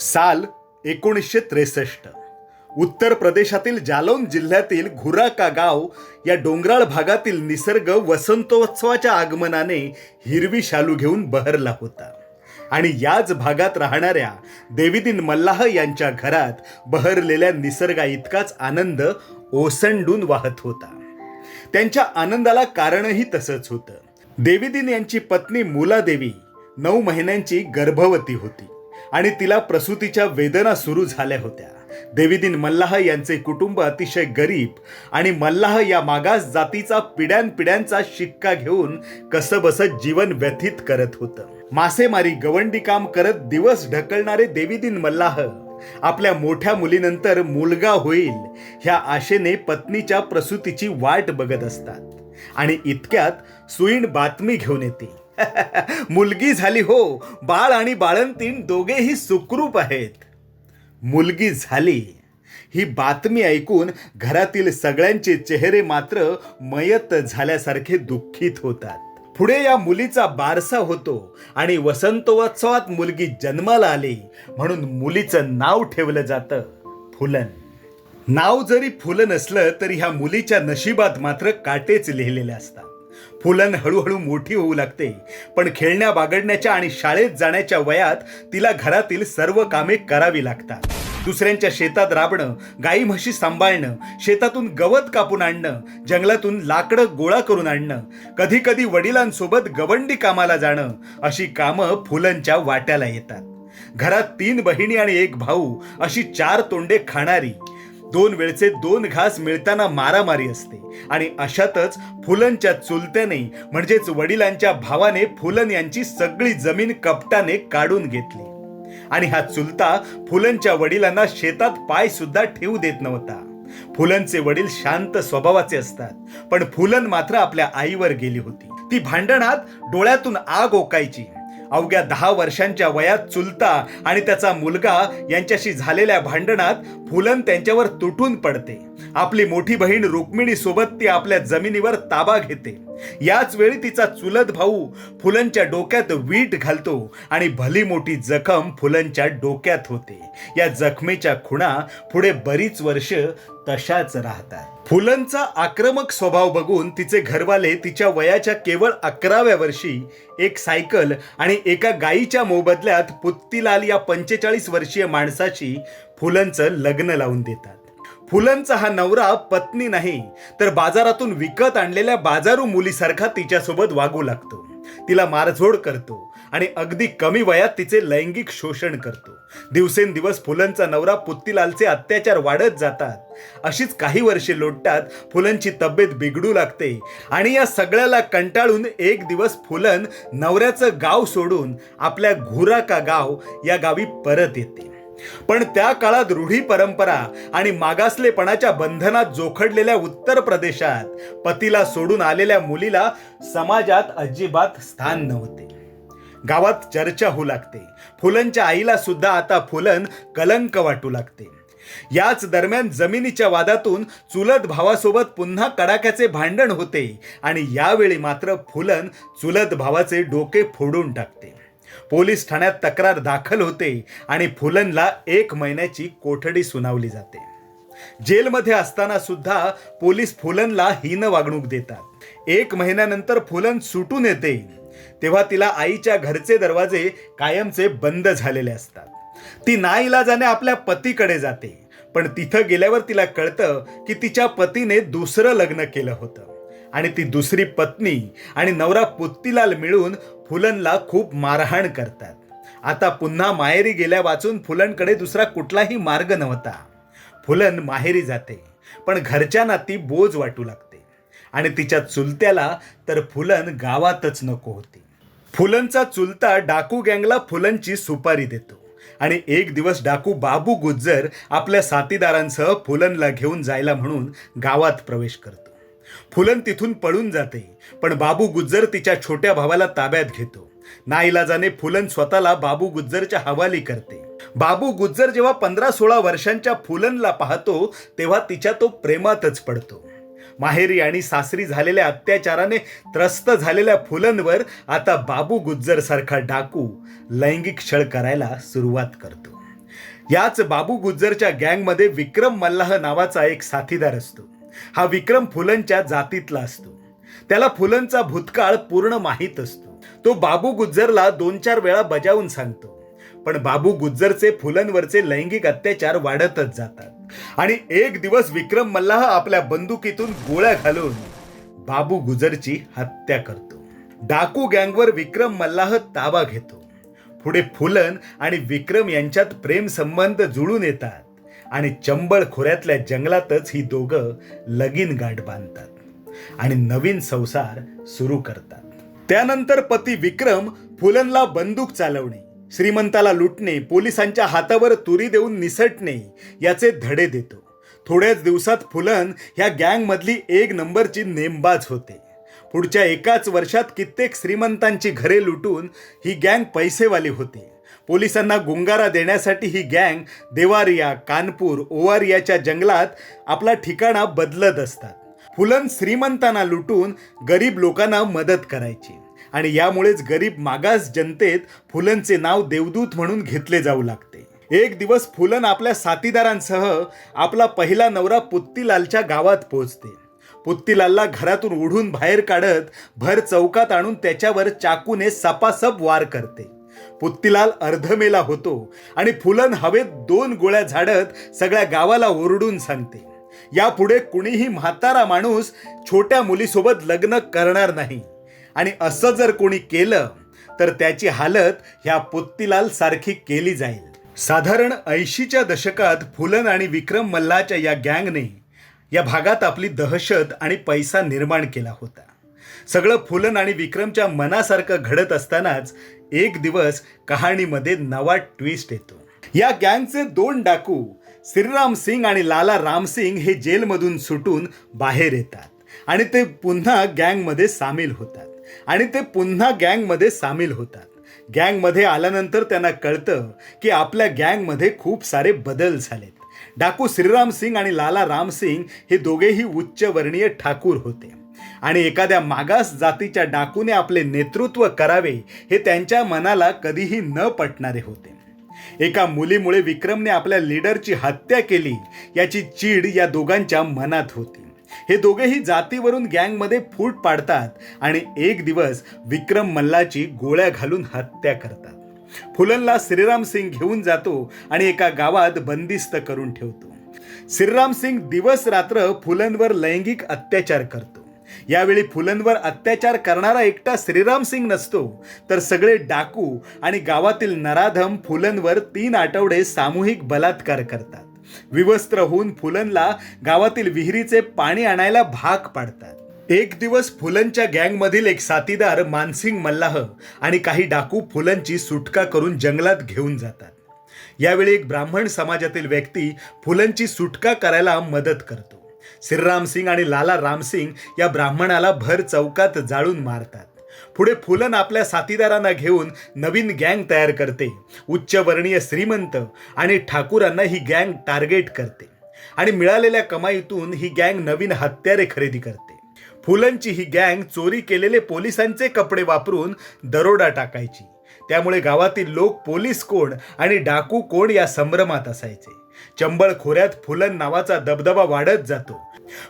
साल एकोणीसशे त्रेसष्ट उत्तर प्रदेशातील जालौन जिल्ह्यातील घुराका गाव या डोंगराळ भागातील निसर्ग वसंतोत्सवाच्या आगमनाने हिरवी शालू घेऊन बहरला होता. आणि याच भागात राहणाऱ्या देवीदीन मल्लाह यांच्या घरात बहरलेल्या निसर्गा इतकाच आनंद ओसंडून वाहत होता. त्यांच्या आनंदाला कारणही तसंच होतं. देवीदीन यांची पत्नी मुलादेवी नऊ महिन्यांची गर्भवती होती. आणि तिला प्रसूतीच्या वेदना सुरू झाल्या होत्या. देवीदीन मल्लाह यांचे कुटुंब अतिशय गरीब आणि मल्लाह या मागास जातीचा पिढ्यानपिढ्यांचा शिक्का घेऊन कसबसत जीवन व्यथित करत होतं. मासेमारी गवंडी काम करत दिवस ढकलणारे देवीदीन मल्लाह आपल्या मोठ्या मुलीनंतर मुलगा होईल ह्या आशेने पत्नीच्या प्रसूतीची वाट बघत असतात. आणि इतक्यात सुईण बातमी घेऊन येते. मुलगी झाली हो बाळ आणि बाळंतीण दोघेही सुखरूप आहेत. मुलगी झाली ही बातमी ऐकून घरातील सगळ्यांचे चेहरे मात्र मयत झाल्यासारखे दुःखित होतात. पुढे या मुलीचा बारसा होतो आणि वसंतोत्सवात मुलगी जन्माला आली म्हणून मुलीचं नाव ठेवलं जातं फुलन. नाव जरी फुलं नसलं तरी ह्या मुलीच्या नशिबात मात्र काटेच लिहिलेले असतात. फुलन हळूहळू मोठी होऊ लागते. पण खेळण्या बागडण्याच्या आणि शाळेत जाण्याच्या वयात तिला घरातील सर्व कामे करावी लागतात. दुसऱ्यांच्या शेतात राबणं गाई म्हशी सांभाळणं शेतातून गवत कापून आणणं जंगलातून लाकडं गोळा करून आणणं कधी कधी वडिलांसोबत गवंडी कामाला जाणं अशी कामं फुलनच्या वाट्याला येतात. घरात तीन बहिणी आणि एक भाऊ अशी चार तोंडे खाणारी दोन वेळचे दोन घास मिळताना मारामारी असते. आणि अशातच फुलनच्या चुलत्याने म्हणजेच वडिलांच्या भावाने फुलन यांची सगळी जमीन कपटाने काढून घेतली. आणि हा चुलता फुलनच्या वडिलांना शेतात पाय सुद्धा ठेवू देत नव्हता. फुलनचे वडील शांत स्वभावाचे असतात पण फुलन मात्र आपल्या आईवर गेली होती. ती भांडणात डोळ्यातून आग ओकायची. अवघ्या दहा वर्षांच्या वयात चुलता आणि त्याचा मुलगा यांच्याशी झालेल्या भांडणात फुलन त्यांच्यावर तुटून पडते. आपली मोठी बहीण रुक्मिणी सोबत ती आपल्या जमिनीवर ताबा घेते. याच वेळी तिचा चुलत भाऊ फुलनच्या डोक्यात वीट घालतो आणि भली मोठी जखम फुलनच्या डोक्यात होते. या जखमेच्या खुणा पुढे बरीच वर्ष तशाच राहतात. फुलनचा आक्रमक स्वभाव बघून तिचे घरवाले तिच्या वयाच्या केवळ अकराव्या वर्षी एक सायकल आणि एका गायीच्या मोबदल्यात पुत्तीलाल या पंचेचाळीस वर्षीय माणसाशी फुलनचं लग्न लावून देतात. फुलांचा हा नवरा पत्नी नाही तर बाजारातून विकत आणलेल्या बाजारू मुलीसारखा तिच्यासोबत वागू लागतो. तिला मारझोड करतो आणि अगदी कमी वयात तिचे लैंगिक शोषण करतो. दिवसेंदिवस फुलांचा नवरा पुत्तीलालचे अत्याचार वाढत जातात. अशीच काही वर्षे लोटतात फुलांची तब्येत बिघडू लागते आणि या सगळ्याला कंटाळून एक दिवस फुलन नवऱ्याचं गाव सोडून आपल्या घुराका गाव या गावी परत येते. पण त्या काळात रूढी परंपरा आणि मागासलेपणाच्या बंधनात जोखडलेल्या उत्तर प्रदेशात पतीला सोडून आलेल्या मुलीला समाजात अजिबात स्थान नव्हते. गावात चर्चा होऊ लागते. फुलनच्या आईला सुद्धा आता फुलन कलंक वाटू लागते. याच दरम्यान जमिनीच्या वादातून चुलत भावासोबत पुन्हा कडाक्याचे भांडण होते आणि यावेळी मात्र फुलन चुलत भावाचे डोके फोडून टाकते. पोलीस ठाण्यात तक्रार दाखल होते आणि फुलनला एक महिन्याची कोठडी सुनावली जाते. जेलमध्ये असताना सुद्धा पोलीस फुलनला हीन वागणूक देतात. एक महिन्यानंतर फुलन सुटून येते. तेव्हा तिला आईच्या घरचे दरवाजे कायमचे बंद झालेले असतात. ती नाईलाजाने आपल्या पतीकडे जाते. पण तिथं गेल्यावर तिला कळतं की तिच्या पतीने दुसरं लग्न केलं होतं. आणि ती दुसरी पत्नी आणि नवरा पुत्तीलाल मिळून फुलनला खूप मारहाण करतात. आता पुन्हा माहेरी गेल्या वाचून फुलनकडे दुसरा कुठलाही मार्ग नव्हता. फुलन माहेरी जाते पण घरच्यांना ती बोज वाटू लागते. आणि तिच्या चुलत्याला तर फुलन गावातच नको होती. फुलनचा चुलता डाकू गँगला फुलनची सुपारी देतो. आणि एक दिवस डाकू बाबू गुज्जर आपल्या साथीदारांसह फुलनला घेऊन जायला म्हणून गावात प्रवेश करतो. फुलन तिथून पळून जाते. पण बाबू गुज्जर तिच्या छोट्या भावाला ताब्यात घेतो. नाईलाजाने फुलन स्वतःला बाबू गुज्जरच्या हवाली करते. बाबू गुज्जर जेव्हा पंधरा सोळा वर्षांच्या फुलनला पाहतो तेव्हा तिच्या तो प्रेमातच पडतो. माहेरी आणि सासरी झालेल्या अत्याचाराने त्रस्त झालेल्या फुलनवर आता बाबू गुज्जर सारखा डाकू लैंगिक छळ करायला सुरुवात करतो. याच बाबू गुज्जरच्या गँगमध्ये विक्रम मल्लाह नावाचा एक साथीदार असतो. हा विक्रम फुलंच्या जातीतला असतो. त्याला फुलंचा भूतकाळ पूर्ण माहीत असतो. तो बाबू गुज्जरला दोन चार वेळा बजावून सांगतो. पण बाबू गुज्जरचे फुलांवरचे लैंगिक अत्याचार वाढतच जातात. आणि एक दिवस विक्रम मल्लाह आपल्या बंदुकीतून गोळ्या घालून बाबू गुजरची हत्या करतो. डाकू गँगवर विक्रम मल्लाह ताबा घेतो. पुढे फुलन आणि विक्रम यांच्यात प्रेम संबंध जुळून येतात. आणि चंबळ खोऱ्यातल्या जंगलातच ही दोघं लगीन गाठ बांधतात आणि नवीन संसार सुरू करतात. त्यानंतर पती विक्रम फुलनला बंदूक चालवणे श्रीमंताला लुटणे पोलिसांच्या हातावर तुरी देऊन निसटणे याचे धडे देतो. थोड्याच दिवसात फुलन ह्या गँगमधली एक नंबरची नेमबाज होते. पुढच्या एकाच वर्षात कित्येक श्रीमंतांची घरे लुटून ही गँग पैसेवाली होती. पोलिसांना गुंगारा देण्यासाठी ही गँग देवारिया कानपूर ओवारियाच्या जंगलात आपला ठिकाणा बदलत असतात. फुलन श्रीमंतांना लुटून गरीब लोकांना मदत करायची आणि यामुळेच गरीब मागास जनतेत फुलनचे नाव देवदूत म्हणून घेतले जाऊ लागते. एक दिवस फुलन आपल्या साथीदारांसह आपला पहिला नवरा पुत्तीलालच्या गावात पोहोचते. पुत्तीलालला घरातून उडून बाहेर काढत भर चौकात आणून त्याच्यावर चाकूने सपासप वार करते. पुत्तीलाल अर्धमेला होतो आणि फुलन हवेत दोन गोळ्या झाडत सगळ्या गावाला ओरडून सांगते. यापुढे कुणीही म्हातारा माणूस छोट्या मुलीसोबत लग्न करणार नाही. आणि असं जर कोणी केलं तर त्याची हालत ह्या पुत्तीलाल सारखी केली जाईल. साधारण ऐंशीच्या दशकात फुलन आणि विक्रम मल्लाच्या या गँगने या भागात आपली दहशत आणि पैसा निर्माण केला होता. सगळं फुलन आणि विक्रमच्या मनासारखं घडत असतानाच एक दिवस कहाणीमध्ये नवा ट्विस्ट येतो. या गँगचे दोन डाकू श्रीराम सिंग आणि लाला रामसिंग हे जेलमधून सुटून बाहेर येतात. आणि ते पुन्हा गँगमध्ये सामील होतात. आणि ते पुन्हा गँगमध्ये सामील होतात. गँगमध्ये आल्यानंतर त्यांना कळतं की आपल्या गँगमध्ये खूप सारे बदल झालेत. डाकू श्रीराम सिंग आणि लाला रामसिंग हे दोघेही उच्चवर्णीय ठाकूर होते. आणि एखाद्या मागास जातीच्या डाकूने आपले नेतृत्व करावे हे त्यांच्या मनाला कधीही न पटणारे होते. एका मुलीमुळे विक्रमने आपल्या लीडरची हत्या केली याची चीड या दोघांच्या मनात होती. हे दोघेही जातीवरून गँगमध्ये फूट पाडतात आणि एक दिवस विक्रम मल्लाची गोळ्या घालून हत्या करतात. फुलनला श्रीराम सिंग घेऊन जातो आणि एका गावात बंदिस्त करून ठेवतो. श्रीराम सिंग दिवस रात्र फुलनवर लैंगिक अत्याचार करतो. यावेळी फुलंवर अत्याचार करणारा एकटा श्रीराम सिंग नसतो तर सगळे डाकू आणि गावातील नराधम फुलंवर तीन आठवडे सामूहिक बलात्कार करतात. विवस्त्र होऊन फुलनला गावातील विहिरीचे पाणी आणायला भाग पाडतात. एक दिवस फुलनच्या गँगमधील एक साथीदार मानसिंग मल्लाह आणि काही डाकू फुलनची सुटका करून जंगलात घेऊन जातात. यावेळी एक ब्राह्मण समाजातील व्यक्ती फुलनची सुटका करायला मदत करतो. श्रीराम सिंग आणि लाला रामसिंग या ब्राह्मणाला भर चौकात जाळून मारतात. पुढे फुलन आपल्या साथीदारांना घेऊन नवीन गँग तयार करते उच्चवर्णीय श्रीमंत आणि ठाकूरांना ही गँग टार्गेट करते. आणि मिळालेल्या कमाईतून ही गँग नवीन हत्यारे खरेदी करते. फुलनची ही गँग चोरी केलेले पोलिसांचे कपडे वापरून दरोडा टाकायची. त्यामुळे गावातील लोक पोलीस कोण आणि डाकू कोण या संभ्रमात असायचे. चंबळ खोऱ्यात फुलन नावाचा दबदबा वाढत जातो.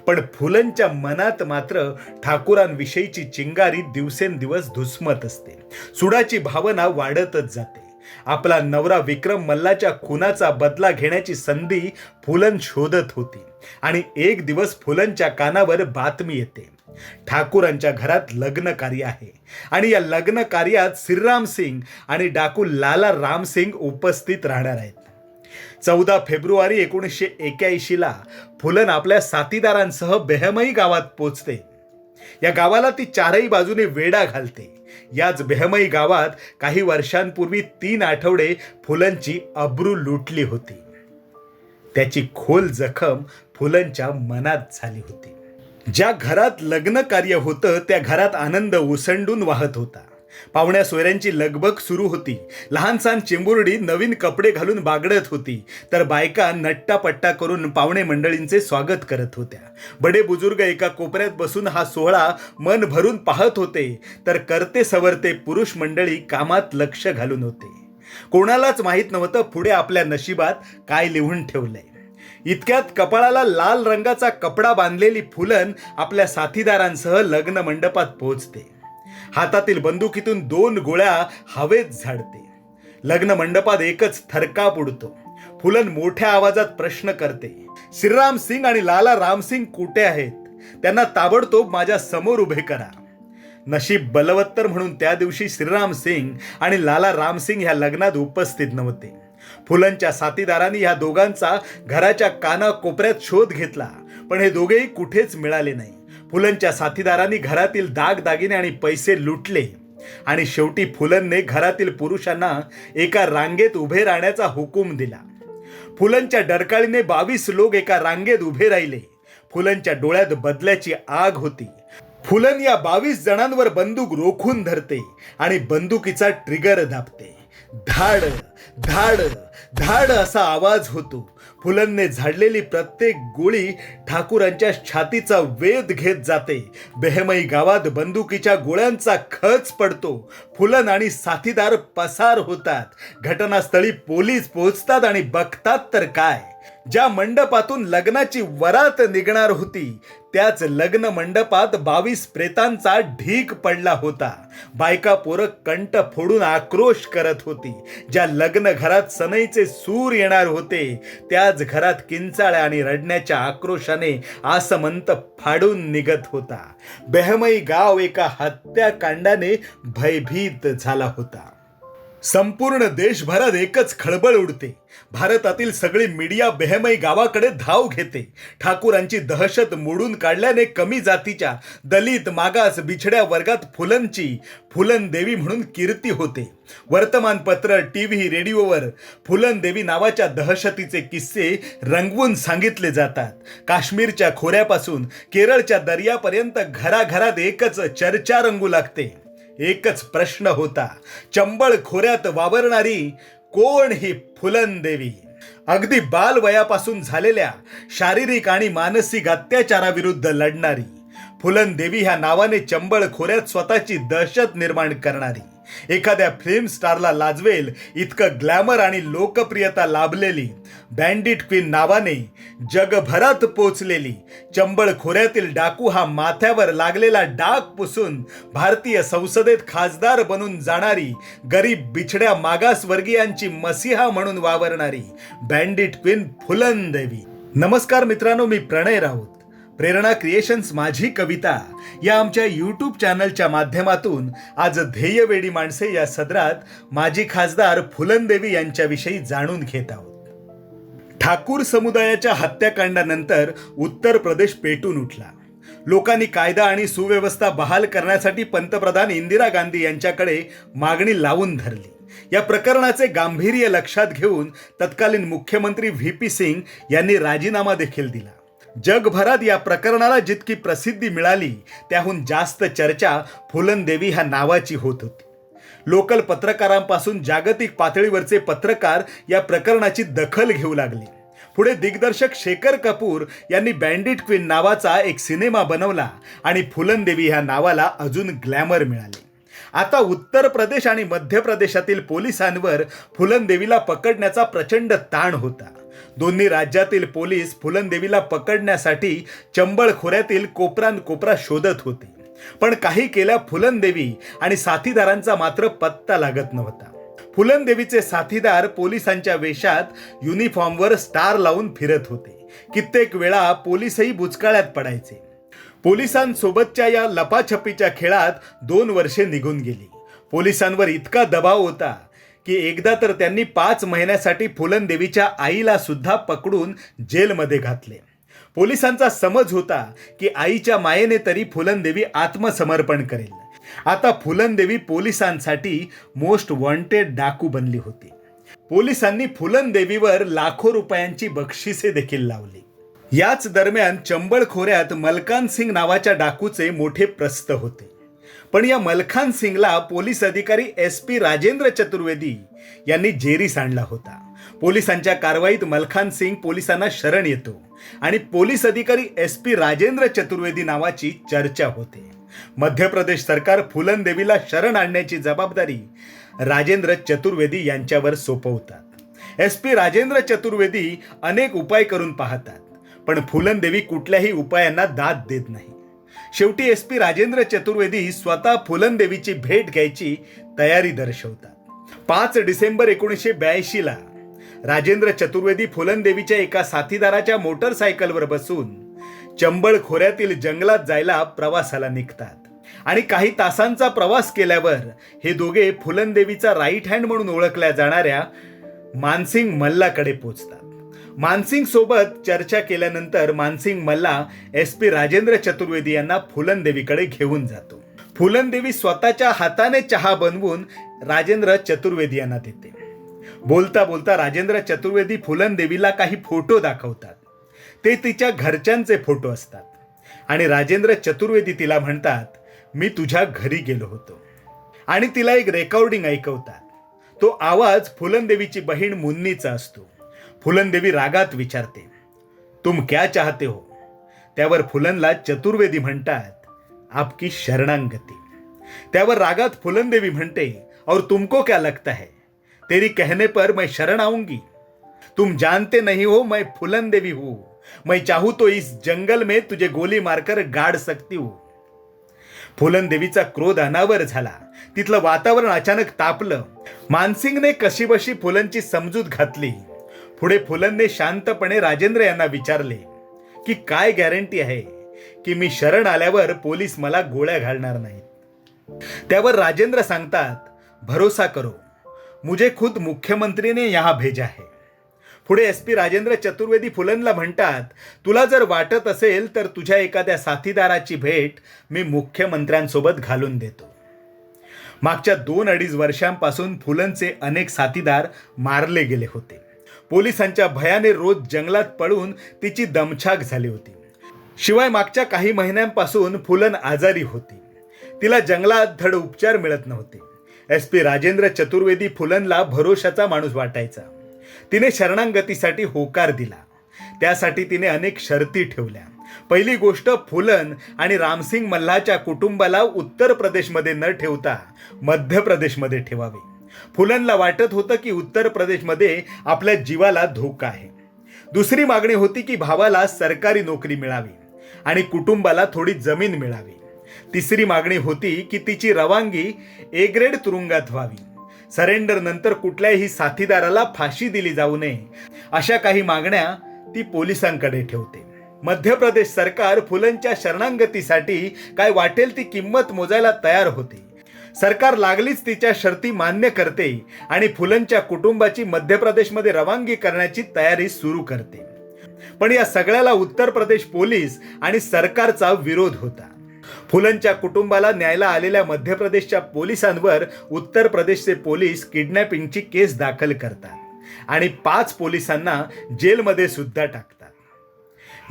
पण फुलनच्या मनात मात्र ठाकूरांविषयीची चिंगारी दिवसेंदिवस धुसमत असते. सुडाची भावना वाढतच जाते. आपला नवरा विक्रम मल्लाच्या खुनाचा बदला घेण्याची संधी फुलन शोधत होती आणि एक दिवस फुलनच्या कानावर बातमी येते. ठाकूरांच्या घरात लग्न कार्य आहे आणि या लग्न कार्यात श्रीराम सिंग आणि डाकू लाला रामसिंग उपस्थित राहणार आहेत. चौदा फेब्रुवारी एकोणीसशे एक्याऐंशीला फुलन आपल्या साथीदारांसह बेहमई गावात पोचते. या गावाला ती चारही बाजूने वेडा घालते. याच बेहमई गावात काही वर्षांपूर्वी तीन आठवडे फुलनची अब्रू लुटली होती. त्याची खोल जखम फुलनच्या मनात झाली होती. ज्या घरात लग्न कार्य होतं त्या घरात आनंद ओसंडून वाहत होता. पाहुण्या सोयऱ्यांची लगबग सुरू होती. लहानसहान चेंबुर्डी नवीन कपडे घालून बागडत होती. तर बायका नट्टापट्टा करून पाहुणे मंडळींचे स्वागत करत होत्या. बडे बुजुर्ग एका कोपऱ्यात बसून हा सोहळा मन भरून पाहत होते. तर करते सवरते पुरुष मंडळी कामात लक्ष घालून होते. कोणालाच माहीत नव्हतं पुढे आपल्या नशिबात काय लिहून ठेवलंय. इतक्यात कपाळाला लाल रंगाचा कपडा बांधलेली फुलन आपल्या साथीदारांसह लग्न मंडपात पोहोचते. हातातील बंदुकीतून दोन गोळ्या हवेत झाडते. लग्न मंडपात एकच थरकाप उडतो. फुलन मोठ्या आवाजात प्रश्न करते. श्रीराम सिंग आणि लाला रामसिंग कुठे आहेत? त्यांना ताबडतोब माझ्यासमोर उभे करा. नशीब बलवत्तर म्हणून त्या दिवशी श्रीराम सिंग आणि लाला रामसिंग ह्या लग्नात उपस्थित नव्हते. फुलनच्या साथीदारांनी ह्या दोघांचा घराच्या काना कोपऱ्यात शोध घेतला पण हे दोघेही कुठेच मिळाले नाही. फुलनच्या साथीदारांनी घरातील दागदागिने आणि पैसे लुटले. आणि शेवटी फुलनने घरातील पुरुषांना एका रांगेत उभे राहण्याचा हुकूम दिला. फुलनच्या डरकाळीने बावीस लोक एका रांगेत उभे राहिले. फुलनच्या डोळ्यात बदल्याची आग होती. फुलन या बावीस जणांवर बंदूक रोखून धरते आणि बंदुकीचा ट्रिगर दाबते. धाड धाड धाड असा आवाज होतो. फुलनने झाडलेली प्रत्येक गोळी ठाकूरांच्या छातीचा वेध घेत जाते. बेहमई गावात बंदुकीच्या गोळ्यांचा खच पडतो. फुलन आणि साथीदार पसार होतात. घटनास्थळी पोलीस पोहोचतात आणि बघतात तर काय? ज्या मंडपातून लग्नाची वरात निघणार होती त्याच लग्न मंडपात बावीस प्रेतांचा ढीक पडला होता. बायका पोरं कंठ फोडून आक्रोश करत होती. ज्या लग्न घरात सनईचे सूर येणार होते त्याच घरात किंचाळ्या आणि रडण्याच्या आक्रोशाने आसमंत फाडून निघत होता. बेहमई गाव एका हत्याकांडाने भयभीत झाला होता. संपूर्ण देशभरात एकच खळबळ उडते. भारतातील सगळी मीडिया बेहमई गावाकडे धाव घेते. ठाकूरांची दहशत मोडून काढल्याने कमी जातीच्या दलित मागास बिछड्या वर्गात फुलनची फुलन देवी म्हणून कीर्ती होते. वर्तमानपत्र टी व्ही रेडिओवर फुलन देवी नावाच्या दहशतीचे किस्से रंगवून सांगितले जातात. काश्मीरच्या खोऱ्यापासून केरळच्या दर्यापर्यंत घराघरात एकच चर्चा रंगू लागते. एकच प्रश्न होता चंबळ खोऱ्यात वावरणारी कोण ही फुलनदेवी अगदी बालवयापासून झालेल्या शारीरिक आणि मानसिक अत्याचाराविरुद्ध लढणारी फुलंदेवी ह्या नावाने चंबळ खोऱ्यात स्वतःची दहशत निर्माण करणारी. एखाद्या फिल्म स्टारला लाजवेल इतकं ग्लॅमर आणि लोकप्रियता लाभलेली. बँडिट क्वीन नावाने जगभरात पोचलेली चंबळ खोऱ्यातील डाकू हा माथ्यावर लागलेला डाग पुसून भारतीय संसदेत खासदार बनून जाणारी गरीब बिछड्या मागासवर्गीयांची मसिहा म्हणून वावरणारी बँडिट क्वीन फुलन देवी नमस्कार मित्रांनो मी प्रणय राऊत. प्रेरणा क्रिएशन्स माझी कविता या आमच्या यूट्यूब चॅनलच्या माध्यमातून आज ध्येयवेडी माणसे या सदरात माजी खासदार फुलनदेवी यांच्याविषयी जाणून घेत आहोत. ठाकूर समुदायाच्या हत्याकांडानंतर उत्तर प्रदेश पेटून उठला. लोकांनी कायदा आणि सुव्यवस्था बहाल करण्यासाठी पंतप्रधान इंदिरा गांधी यांच्याकडे मागणी लावून धरली. या प्रकरणाचे गांभीर्य लक्षात घेऊन तत्कालीन मुख्यमंत्री व्ही पी सिंग यांनी राजीनामा देखील दिला. जगभरात या प्रकरणाला जितकी प्रसिद्धी मिळाली त्याहून जास्त चर्चा फुलनदेवी ह्या नावाची होत होती. लोकल पत्रकारांपासून जागतिक पातळीवरचे पत्रकार या प्रकरणाची दखल घेऊ लागले. पुढे दिग्दर्शक शेखर कपूर यांनी बँडिट क्वीन नावाचा एक सिनेमा बनवला आणि फुलनदेवी ह्या नावाला अजून ग्लॅमर मिळाले. आता उत्तर प्रदेश आणि मध्य प्रदेशातील पोलिसांवर फुलनदेवीला पकडण्याचा प्रचंड ताण होता. दोन्ही राज्यातील पोलीस फुलनदेवीला पकडण्यासाठी चंबळ खोऱ्यातील कोपरान कोपरा शोधत होते. पण काही केल्या फुलनदेवी आणि साथीदारांचा मात्र पत्ता लागत नव्हता. फुलनदेवीचे साथीदार पोलिसांच्या वेशात युनिफॉर्मवर स्टार लावून फिरत होते. कित्येक वेळा पोलीसही बुचकाळ्यात पडायचे. पोलिसांसोबतच्या या लपाछपीच्या खेळात दोन वर्षे निघून गेली. पोलिसांवर इतका दबाव होता की एकदा तर त्यांनी पाच महिन्यासाठी फुलनदेवीच्या आईला सुद्धा पकडून जेलमध्ये घातले. पोलिसांचा समज होता की आईच्या मायेने तरी फुलनदेवी आत्मसमर्पण करेल. आता फुलनदेवी पोलिसांसाठी मोस्ट वॉन्टेड डाकू बनली होती. पोलिसांनी फुलनदेवीवर लाखो रुपयांची बक्षिसे देखील लावली. याच दरम्यान चंबळ खोऱ्यात मलकान सिंग नावाच्या डाकूचे मोठे प्रस्त होते. पण या मलखान सिंगला पोलीस अधिकारी एस पी राजेंद्र चतुर्वेदी यांनी जेरीस आणला होता. पोलिसांच्या कारवाईत मलखान सिंग पोलिसांना शरण येतो आणि पोलीस अधिकारी एस पी राजेंद्र चतुर्वेदी नावाची चर्चा होते. मध्य प्रदेश सरकार फुलन देवीला शरण आणण्याची जबाबदारी राजेंद्र चतुर्वेदी यांच्यावर सोपवतात. एस पी राजेंद्र चतुर्वेदी अनेक उपाय करून पाहतात पण फुलनदेवी कुठल्याही उपायांना दाद देत नाही. शेवटी एस पी राजेंद्र चतुर्वेदी स्वतः फुलनदेवीची भेट घ्यायची तयारी दर्शवतात. पाच डिसेंबर एकोणीसशे ब्याऐंशीला राजेंद्र चतुर्वेदी फुलनदेवीच्या एका साथीदाराच्या मोटरसायकलवर बसून चंबळ खोऱ्यातील जंगलात जायला प्रवासाला निघतात आणि काही तासांचा प्रवास केल्यावर हे दोघे फुलनदेवीचा राईट हँड म्हणून ओळखल्या जाणाऱ्या मानसिंग मल्लाकडे पोचतात. मानसिंग सोबत चर्चा केल्यानंतर मानसिंग मल्ला एस पी राजेंद्र चतुर्वेदी यांना फुलनदेवीकडे घेऊन जातो. फुलनदेवी स्वतःच्या हाताने चहा बनवून राजेंद्र चतुर्वेदी यांना देते. बोलता बोलता राजेंद्र चतुर्वेदी फुलनदेवीला काही फोटो दाखवतात. ते तिच्या घरच्यांचे फोटो असतात. आणि राजेंद्र चतुर्वेदी तिला म्हणतात मी तुझ्या घरी गेलो होतो. आणि तिला एक रेकॉर्डिंग ऐकवतात. तो आवाज फुलनदेवीची बहीण मुन्नीचा असतो. फुलनदेवी रागात विचारते तुम क्या चाहते हो? त्यावर फुलनला चतुर्वेदी म्हणतात आपकी शरणांगती. त्यावर रागात फुलनदेवी म्हणते और तुमको क्या लगता है? तेरी कहने पर मैं शरण आऊंगी। तुम जानते नहीं हो मैं फुलन देवी हूं। मैं चाहू तो इस जंगल में तुझे गोली मारकर गाड़ सकती हूं. फुलन देवीचा क्रोध अनावर झाला. तिथलं वातावरण अचानक तापलं. मानसिंगने कशीबशी फुलनची समजूत घातली. पुढे फुलनने शांतपणे राजेंद्र यांना विचारले की काय गॅरंटी आहे की मी शरण आल्यावर पोलीस मला गोळ्या घालणार नाहीत? त्यावर राजेंद्र सांगतात भरोसा करो मुझे खुद मुख्यमंत्रीने यहा यहाँ भेजा है. पुढे एस पी राजेंद्र चतुर्वेदी फुलनला म्हणतात तुला जर वाटत असेल तर तुझ्या एखाद्या साथीदाराची भेट मी मुख्यमंत्र्यांसोबत घालून देतो. मागच्या दोन अडीच वर्षांपासून फुलनचे अनेक साथीदार मारले गेले होते. पोलिसांच्या भयाने रोज जंगलात पळून तिची दमछाक झाली होती. शिवाय मागच्या काही महिन्यांपासून फुलन आजारी होती. तिला जंगलात धड उपचार मिळत नव्हते. एस पी राजेंद्र चतुर्वेदी फुलनला भरोशाचा माणूस वाटायचा. तिने शरणांगतीसाठी होकार दिला. त्यासाठी तिने अनेक शर्ती ठेवल्या. पहिली गोष्ट फुलन आणि रामसिंग मल्हाच्या कुटुंबाला उत्तर प्रदेशमध्ये न ठेवता मध्य प्रदेशमध्ये ठेवावे. फुलनला वाटत होतं की उत्तर प्रदेशमध्ये आपल्या जीवाला धोका आहे. दुसरी मागणी होती की भावाला सरकारी नोकरी मिळावी आणि कुटुंबाला थोडी जमीन मिळावी. तिसरी मागणी होती की तिची रवानगी ए ग्रेड तुरुंगात व्हावी. सरेंडर नंतर कुठल्याही साथीदाराला फाशी दिली जाऊ नये अशा काही मागण्या ती पोलिसांकडे ठेवते. मध्य प्रदेश सरकार फुलंच्या शरणांगतीसाठी काय वाटेल ती किंमत मोजायला तयार होती. सरकार लागलीच तिच्या शर्ती मान्य करते आणि फुलंच्या कुटुंबाची मध्य प्रदेशमध्ये रवानगी करण्याची तयारी सुरू करते. पण या सगळ्याला उत्तर प्रदेश पोलीस आणि सरकारचा विरोध होता. फुलंच्या कुटुंबाला न्यायला आलेल्या मध्य प्रदेशच्या पोलिसांवर उत्तर प्रदेशचे पोलीस किडनॅपिंगची केस दाखल करतात आणि पाच पोलिसांना जेलमध्ये सुद्धा टाकतात.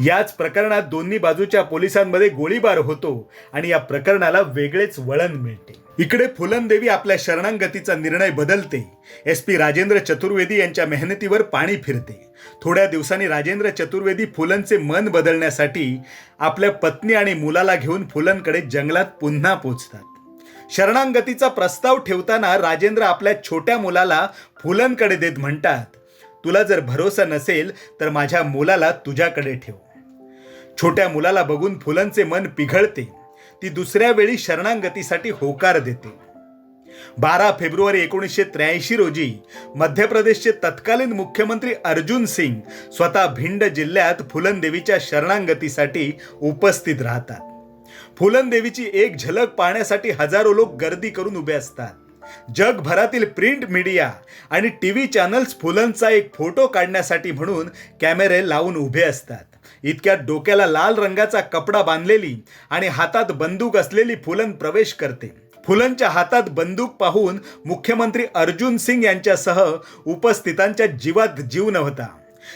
याच प्रकरणात दोन्ही बाजूच्या पोलिसांमध्ये गोळीबार होतो आणि या प्रकरणाला वेगळेच वळण मिळते. इकडे फुलनदेवी आपल्या शरणांगतीचा निर्णय बदलते. एस पी राजेंद्र चतुर्वेदी यांच्या मेहनतीवर पाणी फिरते. थोड्या दिवसांनी राजेंद्र चतुर्वेदी फुलनचे मन बदलण्यासाठी आपल्या पत्नी आणि मुलाला घेऊन फुलनकडे जंगलात पुन्हा पोचतात. शरणांगतीचा प्रस्ताव ठेवताना राजेंद्र आपल्या छोट्या मुलाला फुलनकडे देत म्हणतात तुला जर भरोसा नसेल तर माझ्या मुलाला तुझ्याकडे ठेव. छोट्या मुलाला बघून फुलांचे मन पिघळते. ती दुसऱ्या वेळी शरणांगतीसाठी होकार देते. बारा फेब्रुवारी एकोणीसशे त्र्याऐंशी रोजी मध्य प्रदेशचे तत्कालीन मुख्यमंत्री अर्जुन सिंग स्वतः भिंड जिल्ह्यात फुलनदेवीच्या शरणांगतीसाठी उपस्थित राहतात. फुलनदेवीची एक झलक पाहण्यासाठी हजारो लोक गर्दी करून उभे असतात. जगभरातील प्रिंट मीडिया आणि टी व्ही चॅनल्स फुलनचा एक फोटो काढण्यासाठी म्हणून कॅमेरे लावून उभे असतात. इतक्या डोक्याला लाल रंगाचा कपडा बांधलेली आणि हातात बंदूक असलेली फुलन प्रवेश करते. फुलनच्या हातात बंदूक पाहून मुख्यमंत्री अर्जुन सिंग यांच्यासह उपस्थितांच्या जीवात जीव नव्हता.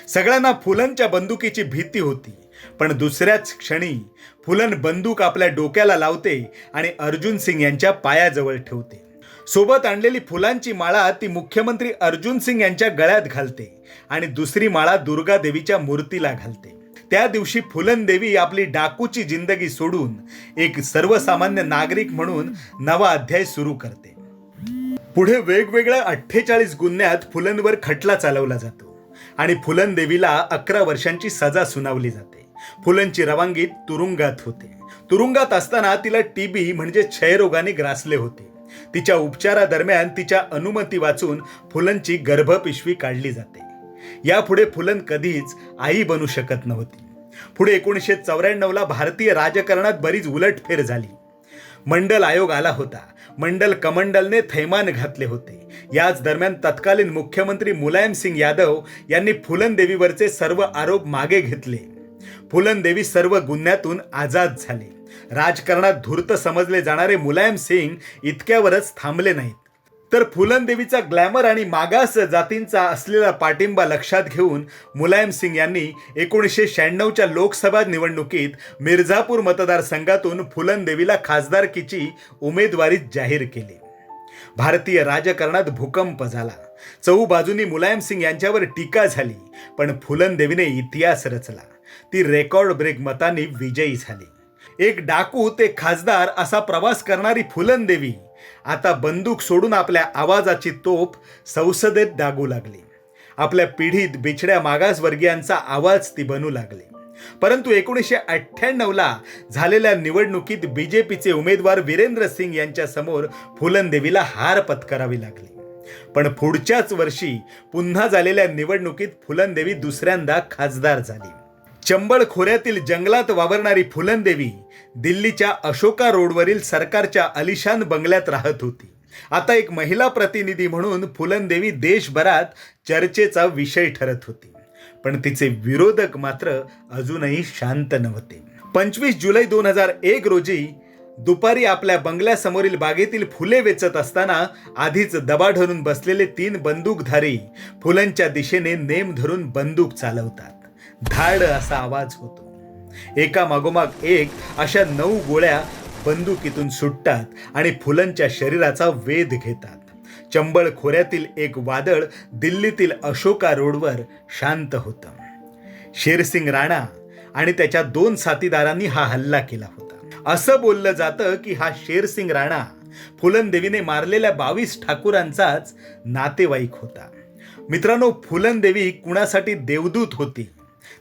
सगळ्यांना फुलनच्या बंदुकीची भीती होती. पण दुसऱ्याच क्षणी फुलन बंदूक आपल्या डोक्याला लावते आणि अर्जुन सिंग यांच्या पायाजवळ ठेवते. सोबत आणलेली फुलांची माळा ती मुख्यमंत्री अर्जुन सिंग यांच्या गळ्यात घालते आणि दुसरी माळा दुर्गा देवीच्या मूर्तीला घालते. त्या दिवशी फुलंदेवी आपली डाकूची जिंदगी सोडून एक सर्वसामान्य नागरिक म्हणून नवा अध्याय सुरू करते. पुढे वेगवेगळ्या अठ्ठेचाळीस गुन्ह्यात फुलनवर खटला चालवला जातो आणि फुलनदेवीला अकरा वर्षांची सजा सुनावली जाते. फुलनची रवानगी तुरुंगात होते. तुरुंगात असताना तिला टीबी म्हणजे क्षयरोगाने ग्रासले होते. तिच्या उपचारादरम्यान तिच्या अनुमती वाचून फुलनची गर्भपिशवी काढली जाते. यापुढे फुलन कधीच आई बनू शकत नव्हती. पुढे एकोणीसशे चौऱ्याण्णवला भारतीय राजकारणात बरीच उलटफेर झाली. मंडल आयोग आला होता. मंडल कमंडलने थैमान घातले होते. याच दरम्यान तत्कालीन मुख्यमंत्री मुलायम सिंग यादव यांनी फुलन देवीवरचे सर्व आरोप मागे घेतले. फुलन देवी सर्व गुन्ह्यातून आजाद झाले. राजकारणात धूर्त समजले जाणारे मुलायम सिंग इतक्यावरच थांबले नाहीत. तर फुलन देवीचा ग्लॅमर आणि मागास जातींचा असलेला पाठिंबा लक्षात घेऊन मुलायम सिंग यांनी एकोणीसशे शहाण्णवच्या लोकसभा निवडणुकीत मिर्झापूर मतदारसंघातून फुलन देवीला खासदारकीची उमेदवारी जाहीर केली. भारतीय राजकारणात भूकंप झाला. चहू बाजूनी मुलायम सिंग यांच्यावर टीका झाली पण फुलन देवीने इतिहास रचला. ती रेकॉर्ड ब्रेक मतांनी विजयी झाली. एक डाकू ते खासदार असा प्रवास करणारी फुलन देवी आता बंदूक सोडून आपल्या आवाजाची तोफ संसदेत दागू लागली. आपल्या पिढीत बिछड्या मागासवर्गीयांचा आवाज ती बनू लागली. परंतु एकोणीसशे अठ्ठ्याण्णवला झालेल्या निवडणुकीत बीजेपीचे उमेदवार वीरेंद्र सिंग यांच्या समोर फुलनदेवीला हार पत्करावी लागली. पण पुढच्याच वर्षी पुन्हा झालेल्या निवडणुकीत फुलनदेवी दुसऱ्यांदा खासदार झाली. चंबळ खोऱ्यातील जंगलात वावरणारी फुलनदेवी दिल्लीच्या अशोका रोडवरील सरकारच्या अलिशान बंगल्यात राहत होती. आता एक महिला प्रतिनिधी म्हणून फुलनदेवी देशभरात चर्चेचा विषय ठरत होती. पण तिचे विरोधक मात्र अजूनही शांत नव्हते. पंचवीस जुलै दोन हजार एक रोजी दुपारी आपल्या बंगल्यासमोरील बागेतील फुले वेचत असताना आधीच दबा धरून बसलेले तीन बंदूकधारी फुलांच्या दिशेने नेम धरून बंदूक चालवतात. धाड असा आवाज होतो. एका मागोमाग एक अशा नऊ गोळ्या बंदुकीतून सुटतात आणि फुलंच्या शरीराचा वेध घेतात. चंबळ खोऱ्यातील एक वादळ दिल्लीतील अशोका रोडवर शांत होतं. शेरसिंग राणा आणि त्याच्या दोन साथीदारांनी हा हल्ला केला होता. असं बोललं जातं की हा शेरसिंग राणा फुलनदेवीने मारलेल्या बावीस ठाकूरांचाच नातेवाईक होता. मित्रांनो फुलनदेवी कुणासाठी देवदूत होती?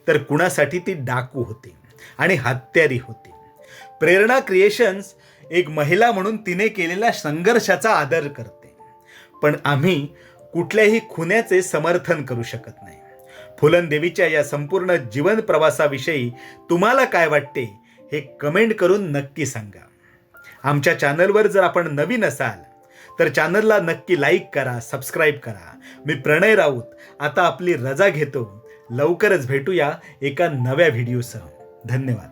तर कुणासाठी ती डाकू होती आणि हत्यारी होती. प्रेरणा क्रिएशन्स एक महिला म्हणून तिने केलेल्या संघर्षाचा आदर करते. पण आम्ही कुठल्याही खुन्याचे समर्थन करू शकत नाही. फुलनदेवीच्या या संपूर्ण जीवन प्रवासाविषयी तुम्हाला काय वाटते हे कमेंट करून नक्की सांगा. आमच्या चॅनलवर जर आपण नवीन असाल तर चॅनलला नक्की लाईक करा सबस्क्राईब करा. मी प्रणय राऊत आता आपली रजा घेतो. लवकरच भेटूया एका नव्या व्हिडिओसह. धन्यवाद.